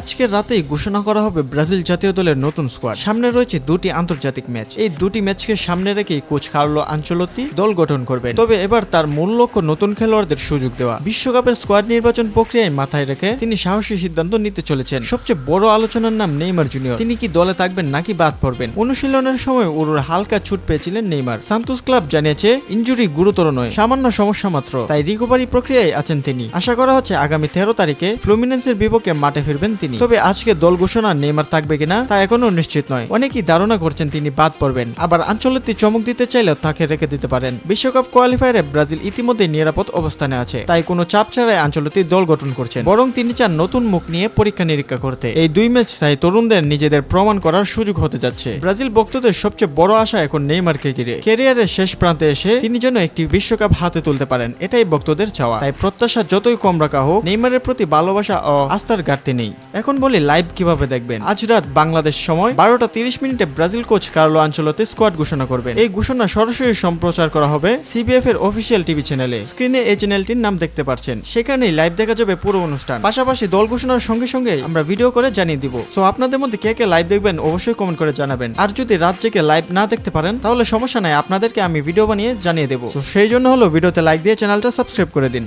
আজকের রাতেই ঘোষণা করা হবে ব্রাজিল জাতীয় দলের নতুন স্কোয়াড সামনে রয়েছে দুটি আন্তর্জাতিক ম্যাচ এই দুটি ম্যাচকে সামনে রেখেই কোচ কার্লো আঞ্চলতি দল গঠন করবেন। তবে এবার তার মূল লক্ষ্য নতুন খেলোয়াড়দের সুযোগ দেওয়া। বিশ্বকাপের স্কোয়াড নির্বাচন প্রক্রিয়ায় মাথায় রেখে তিনি সাহসী সিদ্ধান্ত নিতে চলেছেন। সবচেয়ে বড় আলোচনার নাম নেইমার জুনিয়র। তিনি কি দলে থাকবেন নাকি বাদ পড়বেন? অনুশীলনের সময় ওরুর হালকা ছুট পেয়েছিলেন নেইমার। সান্তোস ক্লাব জানিয়েছে, ইঞ্জুরি গুরুতর নয়, সামান্য সমস্যা মাত্র। তাই রিকভারি প্রক্রিয়ায় আছেন তিনি। আশা করা হচ্ছে আগামী তেরো তারিখে ফ্লুমিনেন্সের বিপক্ষে মাঠে ফিরবেন তিনি। তবে আজকে দল ঘোষণা নেইমার থাকবে কিনা তা এখনও নিশ্চিত নয়। অনেকেই ধারণা করছেন তিনি বাদ পড়বেন। আবার আঞ্চলিক চমক দিতে চাইলেও তাকে রেখে দিতে পারেন। বিশ্বকাপ কোয়ালিফায়ারে ব্রাজিল ইতিমধ্যে নিরাপদ অবস্থানে আছে। তাই কোনো চাপ ছাড়াই আঞ্চলিক দল গঠন করছেন। বরং তিনি চান নতুন মুখ নিয়ে পরীক্ষা নিরীক্ষা করতে। এই দুই ম্যাচ তাই তরুণদের নিজেদের প্রমাণ করার সুযোগ হতে যাচ্ছে। ব্রাজিল ভক্তদের সবচেয়ে বড় আশা এখন নেইমারকে ঘিরে। ক্যারিয়ারের শেষ প্রান্তে এসে তিনি যেন একটি বিশ্বকাপ হাতে তুলতে পারেন, এটাই ভক্তদের চাওয়া। তাই প্রত্যাশা যতই কম রাখা হোক, নেইমারের প্রতি ভালোবাসা ও আস্থার ঘাটতি নেই। এখন বলি লাইভ কীভাবে দেখবেন। আজ রাত বাংলাদেশ সময় বারোটা তিরিশ মিনিটে Brazil coach Carlo Ancelotti squad ঘোষণা করবেন। এই ঘোষণা সরাসরি সম্প্রচার করা হবে সিবিএফ এর অফিসিয়াল টিভি চ্যানেলে স্ক্রিনে এই চ্যানেলটির নাম দেখতে পাচ্ছেন। সেখানেই লাইভ দেখা যাবে পুরো অনুষ্ঠান। পাশাপাশি দল ঘোষণার সঙ্গে সঙ্গে আমরা ভিডিও করে জানিয়ে দিব। সো আপনাদের মধ্যে কে কে লাইভ দেখবেন অবশ্যই কমেন্ট করে জানাবেন। আর যদি রাত জেগে লাইভ না দেখতে পারেন, তাহলে সমস্যা নাই। আপনাদেরকে আমি ভিডিও বানিয়ে জানিয়ে দেবো। সেই জন্য হলো ভিডিওতে লাইক দিয়ে চ্যানেলটা সাবস্ক্রাইব করে দিন।